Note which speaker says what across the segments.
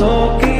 Speaker 1: সাথ কি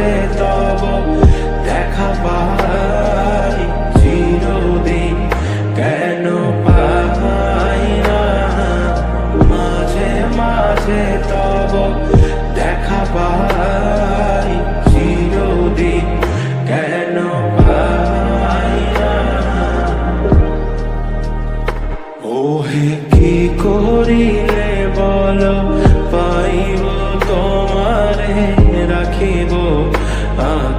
Speaker 1: মাঝে তব দেখা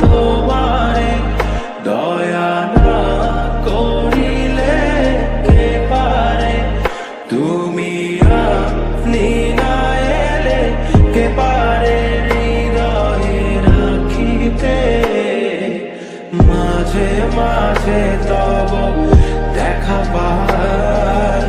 Speaker 1: তোমারে দয়া না করিলে কে পারে। তুমি আপনি কে পারে হৃদয়ে রাখিতে? মাঝে মাঝে তব দেখা পাই